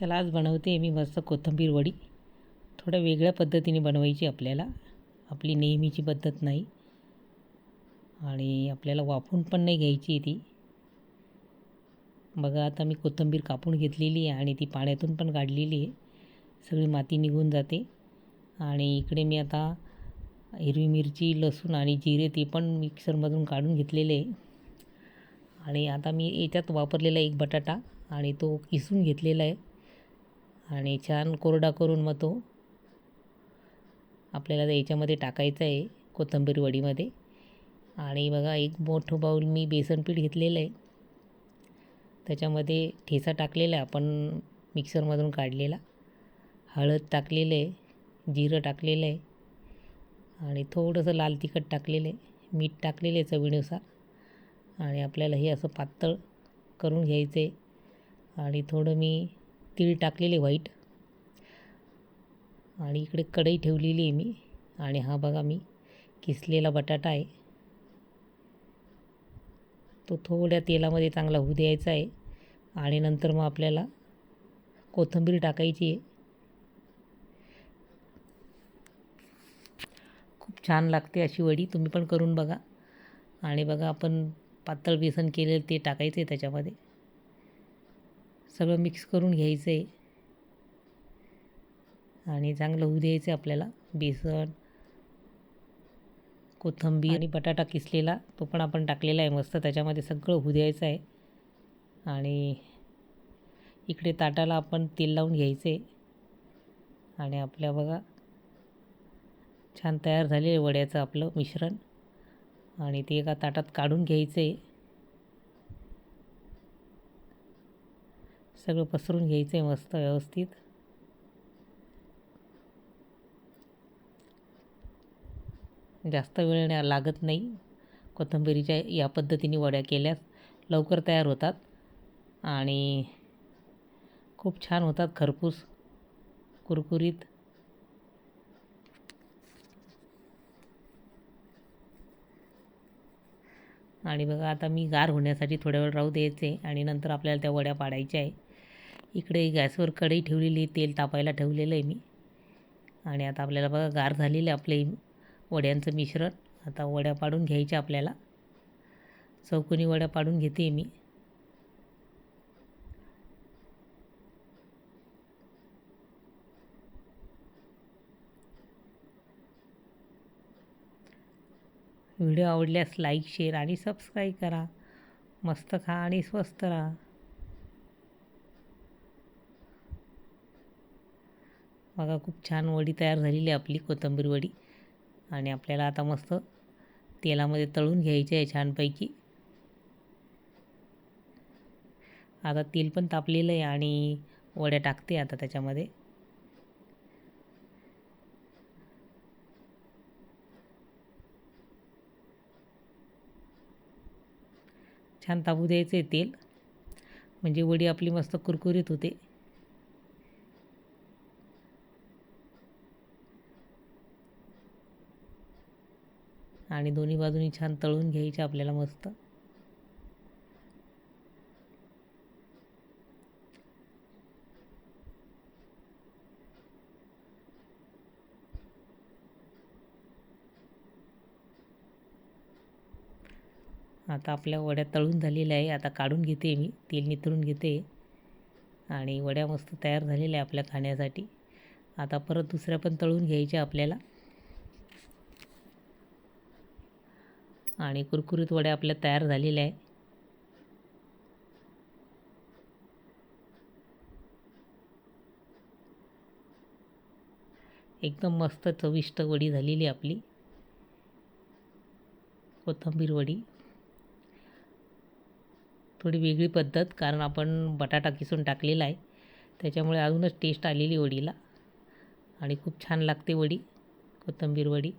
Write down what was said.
चला आज बनवते मी मस्त कोथिंबीर वडी. थोड्या वेगळ्या पद्धतीने बनवायची आपल्याला. आपली नेहमीची पद्धत नाही. आणि आपल्याला वाफून पण नाही घ्यायची ती. बघा आता मी कोथिंबीर कापून घेतलेली आहे आणि ती पाण्यातून पण काढलेली आहे. सगळी माती निघून जाते. आणि इकडे मी आता हिरवी मिरची लसूण आणि जिरे ते पण मिक्सरमधून काढून घेतलेले आहे. आणि आता मी याच्यात वापरलेला एक बटाटा आणि तो किसून घेतलेला आहे. आणि छान कोरडा करून मग तो आपल्याला याच्यामध्ये टाकायचा आहे कोथिंबीर वडीमध्ये. आणि बघा एक मोठं बाऊल मी बेसनपीठ घेतलेलं आहे. त्याच्यामध्ये ठेचा टाकलेला आहे आपण मिक्सरमधून काढलेला. हळद टाकलेलं आहे जिरं टाकलेलं आहे. आणि थोडंसं लाल तिखट टाकलेलं आहे. मीठ टाकलेलं आहे चवीनुसार. आणि आपल्याला हे असं पातळ करून घ्यायचं आहे. आणि थोडं मी तीळ टाकलेले व्हाईट आणि इकडे कढई ठेवलेली आहे मी. आणि हा बघा मी किसलेला बटाटा आहे. तो थोड्या तेलामध्ये चांगला होऊ द्यायचा आहे. आणि नंतर मग आपल्याला कोथिंबीर टाकायची आहे. खूप छान लागते अशी वडी तुम्ही पण करून बघा. आणि बघा आपण पातळ बेसन केलेलं ते टाकायचं आहे त्याच्यामध्ये. सगळं मिक्स करून घ्यायचं आहे. आणि चांगलं होऊ द्यायचं आहे आपल्याला. बेसन कोथिंबीर आणि बटाटा किसलेला तो पण आपण टाकलेला आहे मस्त. त्याच्यामध्ये सगळं होऊ द्यायचं आहे. आणि इकडे ताटाला आपण तेल लावून घ्यायचे आणि आपल्या बघा छान तयार झालेलं आहे वड्याचं आपलं मिश्रण. आणि ते एका ताटात काढून घ्यायचं आहे. सगळं पसरून घ्यायचं आहे मस्त व्यवस्थित. जास्त वेळ लागत नाही. कोथिंबिरीच्या या पद्धतीने वड्या केल्यास लवकर तयार होतात. आणि खूप छान होतात खरपूस कुरकुरीत. आणि बघा आता मी गार होण्यासाठी थोड्या वेळ राहू द्यायचे आणि नंतर आपल्याला त्या वड्या पाडायच्या आहे. इकडे गॅसवर कढई ठेवलेली तेल तापायला ठेवलेलं आहे मी. आणि आता आपल्याला बघा गार झालेलं आहे आपले वड्यांचं मिश्रण. आता वड्या पाडून घ्यायच्या आपल्याला. चौकोनी वड्या पाडून घेते मी. व्हिडिओ आवडल्यास लाईक शेअर आणि सबस्क्राईब करा. मस्त खा आणि स्वस्त राहा. बघा खूप छान वडी तयार झालेली आहे आपली कोथिंबीर वडी. आणि आपल्याला आता मस्त तेलामध्ये तळून घ्यायचे आहे छानपैकी. आता तेल पण तापलेलं आहे आणि वड्या टाकते आता त्याच्यामध्ये. छान तापू द्यायचं आहे तेल. म्हणजे वडी आपली मस्त कुरकुरीत होते. आणि दोन्ही बाजूनी छान तळून घ्यायचे आपल्याला मस्त. आता आपल्या वड्या तळून झालेल्या आहे. आता काढून घेते मी. तेल निथळून घेते. आणि वड्या मस्त तयार झालेल्या आहे आपल्या खाण्यासाठी. आता परत दुसऱ्या पण तळून घ्यायच्या आपल्याला. आणि कुरकुरीत वड्या आपल्या तयार झालेल्या आहे एकदम मस्त चविष्ट वडी झालेली आपली. कोथिंबीर वडी. थोडी वेगळी पद्धत कारण आपण बटाटा किसून टाकलेला आहे. त्याच्यामुळे अजूनच टेस्ट आलेली वडीला. आणि खूप छान लागते वडी कोथिंबीर वडी.